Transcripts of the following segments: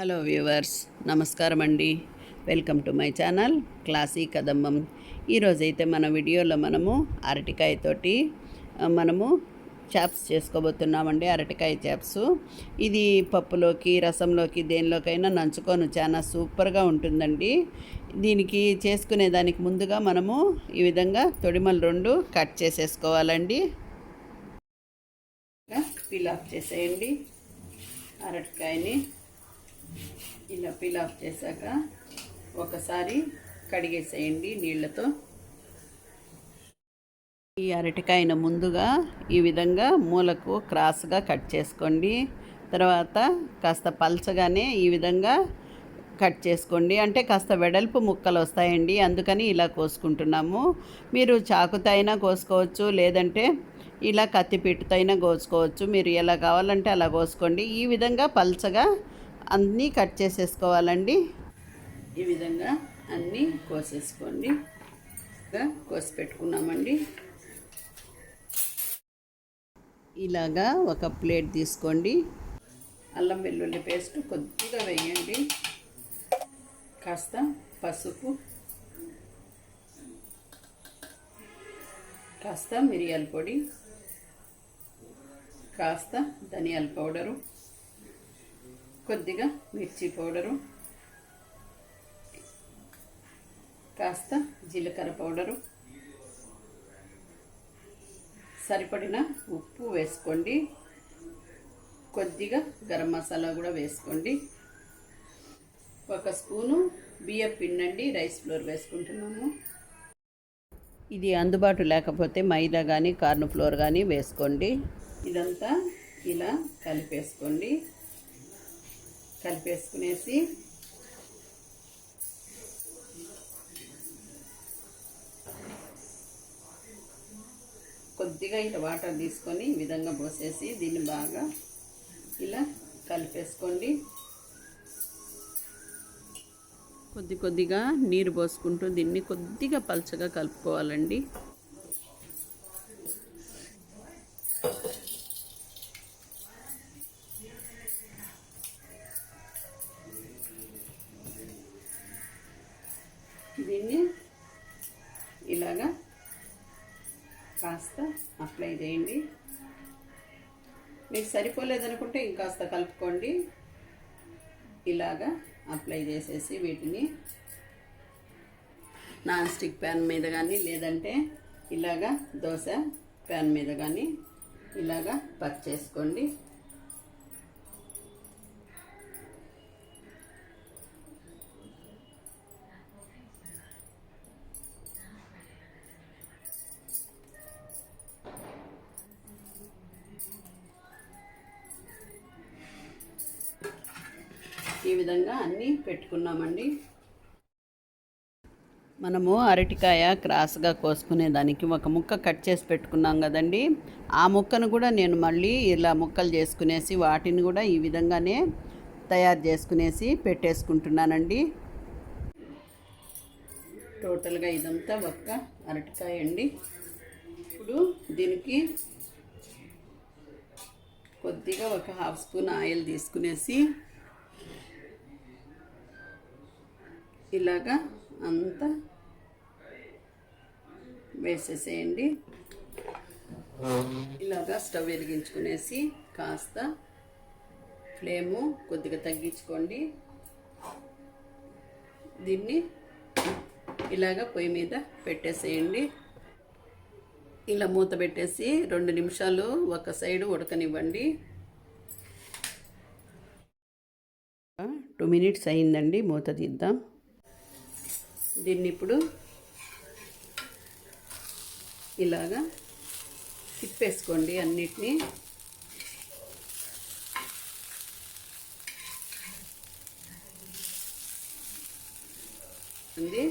Hello viewers నమస్కారం అండి. Welcome to my channel classy Kadambam ఈరోజైతే మన వీడియోలో మనము అరటికాయతోటి మనము చాప్స్ చేసుకోబోతున్నామండి అరటికాయ చాప్స్. ఇది పప్పులోకి రసంలోకి దేనిలోకైనా నంచుకొని చాలా సూపర్గా ఉంటుందండి. దీనికి చేసుకునే దానికి ముందుగా మనము ఈ విధంగా తొడిమలు రెండు కట్ చేసేసుకోవాలండి. పీల్ ఆఫ్ చేసేయండి అరటికాయని. ఇలా పీల్ ఆఫ్ చేశాక ఒకసారి కడిగేసేయండి నీళ్ళతో. ఈ అరటికాయను ముందుగా ఈ విధంగా మూలకు క్రాస్గా కట్ చేసుకోండి. తర్వాత కాస్త పల్చగానే ఈ విధంగా కట్ చేసుకోండి. అంటే కాస్త వెడల్పు ముక్కలు వస్తాయండి. అందుకని ఇలా కోసుకుంటున్నాము. మీరు చాకుతో అయినా కోసుకోవచ్చు లేదంటే ఇలా కత్తిపీటుతో అయినా కోసుకోవచ్చు. మీరు ఎలా కావాలంటే అలా కోసుకోండి. ఈ విధంగా పల్చగా అన్నీ కట్ చేసేసుకోవాలండి. ఈ విధంగా అన్నీ కోసేసుకోండి. కోసి పెట్టుకున్నామండి. ఇలాగా ఒక ప్లేట్ తీసుకోండి. అల్లం వెల్లుల్లి పేస్ట్ కొద్దిగా వేయండి. కాస్త పసుపు. కాస్త మిరియాల పొడి. కాస్త ధనియాల పౌడరు. కొద్దిగా మిర్చి పౌడరు కాస్త జీలకర్ర పౌడరు సరిపడిన ఉప్పు వేసుకోండి. కొద్దిగా గరం మసాలా కూడా వేసుకోండి. ఒక స్పూను బియ్యం పిండండి రైస్ ఫ్లోర్ వేసుకుంటున్నాము. ఇది అందుబాటు లేకపోతే మైదా కానీ కార్న్ ఫ్లోర్ కానీ వేసుకోండి. ఇదంతా ఇలా కలిపేసుకోండి. కలిపేసుకునేసి కొద్దిగా ఇలా వాటర్ తీసుకొని ఈ విధంగా పోసేసి దీన్ని బాగా ఇలా కలిపేసుకోండి. కొద్ది కొద్దిగా నీరు పోసుకుంటూ దీన్ని కొద్దిగా పలచగా కలుపుకోవాలండి. కాస్త అప్లై చేయండి. మీకు సరిపోలేదనుకుంటే ఇంకాస్త కలుపుకోండి. ఇలాగా అప్లై చేసేసి వీటిని నాన్ స్టిక్ ప్యాన్ మీద కానీ లేదంటే ఇలాగా దోశ ప్యాన్ మీద కానీ ఇలాగా పచ్ చేసుకోండి. ఈ విధంగా అన్నీ పెట్టుకున్నామండి. మనము అరటికాయ క్రాస్గా కోసుకునే దానికి ఒక ముక్క కట్ చేసి పెట్టుకున్నాం కదండి. ఆ ముక్కను కూడా నేను మళ్ళీ ఇలా ముక్కలు చేసుకునేసి వాటిని కూడా ఈ విధంగానే తయారు చేసుకునేసి పెట్టేసుకుంటున్నానండి. టోటల్గా ఇదంతా ఒక్క అరటికాయ అండి. ఇప్పుడు దీనికి కొద్దిగా ఒక హాఫ్ స్పూన్ ఆయిల్ తీసుకునేసి ఇలాగా అంతా వేసేసేయండి. ఇలాగా స్టవ్ వెలిగించుకునేసి కాస్త ఫ్లేము కొద్దిగా తగ్గించుకోండి. దీన్ని ఇలాగా పొయ్యి మీద పెట్టేసేయండి. ఇలా మూత పెట్టేసి రెండు నిమిషాలు ఒక సైడు ఉడకనివ్వండి. టూ మినిట్స్ అయిందండి మూత తీద్దాం. దీన్ని ఇప్పుడు ఇలాగా తిప్పేసుకోండి అన్నిటినీ. ఉంది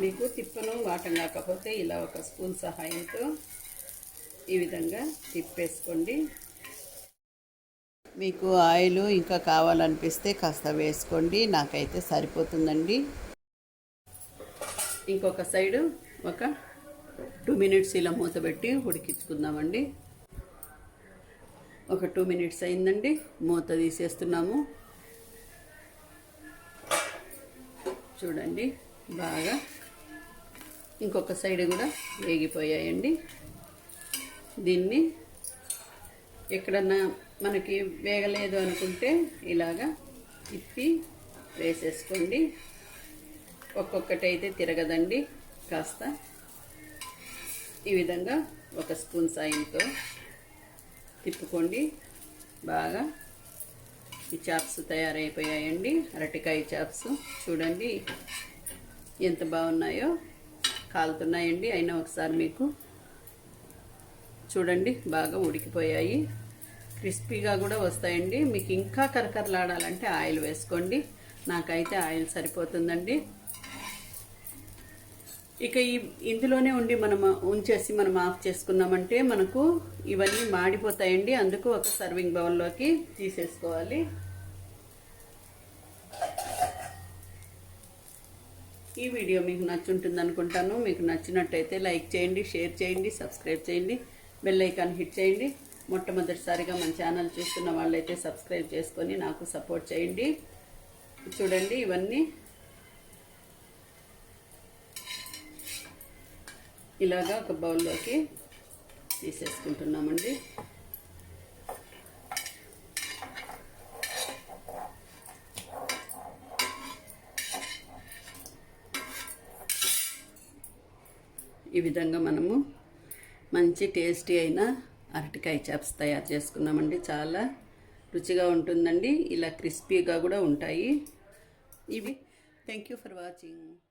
మీకు తిప్పను వాటం కాకపోతే ఇలా ఒక స్పూన్ సహాయంతో ఈ విధంగా తిప్పేసుకోండి. మీకు ఆయిల్ ఇంకా కావాలనిపిస్తే కాస్త వేసుకోండి నాకైతే సరిపోతుందండి. ఇంకొక సైడు ఒక టూ మినిట్స్ ఇలా మూత పెట్టి ఉడికించుకుందామండి. ఒక టూ మినిట్స్ అయిందండి మూత తీసేస్తున్నాము. చూడండి బాగా ఇంకొక సైడ్ కూడా వేగిపోయాయండి. దీన్ని ఎక్కడన్నా మనకి వేగలేదు అనుకుంటే ఇలాగా తిప్పి వేసేసుకోండి. ఒక్కొక్కటి అయితే తిరగదండి. కాస్త ఈ విధంగా ఒక స్పూన్ సాయంతో తిప్పుకోండి. బాగా ఈ చాప్స్ తయారైపోయాయండి. అరటికాయ చాప్స్ చూడండి ఎంత బాగున్నాయో. కాలుతున్నాయండి. అయినా ఒకసారి మీకు చూడండి బాగా ఉడికిపోయాయి. క్రిస్పీగా కూడా వస్తాయండి. మీకు ఇంకా కరకరలాడాలంటే ఆయిల్ వేసుకోండి. నాకైతే ఆయిల్ సరిపోతుందండి. ఇక ఈ ఇందులోనే ఉండి మనం ఉంచేసి మనం ఆఫ్ చేసుకున్నామంటే మనకు ఇవన్నీ మాడిపోతాయండి. అందుకు ఒక సర్వింగ్ బౌల్లోకి తీసేసుకోవాలి. ఈ వీడియో మీకు నచ్చుంటుంది అనుకుంటాను మీకు నచ్చినట్టయితే లైక్ చేయండి షేర్ చేయండి సబ్స్క్రైబ్ చేయండి. బెల్ ఐకాన్ హిట్ చేయండి. మొట్టమొదటిసారిగా మన ఛానల్ చూస్తున్న వాళ్ళైతే సబ్స్క్రైబ్ చేసుకొని నాకు సపోర్ట్ చేయండి. చూడండి ఇవన్నీ. ఇలాగా ఒక బౌల్లోకి తీసేసుకుంటున్నామండి. ఈ విధంగా మనము మంచి టేస్టీ అయిన అరటికాయ చాప్స్ తయారు చేసుకున్నామండి. చాలా రుచిగా ఉంటుందండి. ఇలా క్రిస్పీగా కూడా ఉంటాయి. ఇవి. Thank you for watching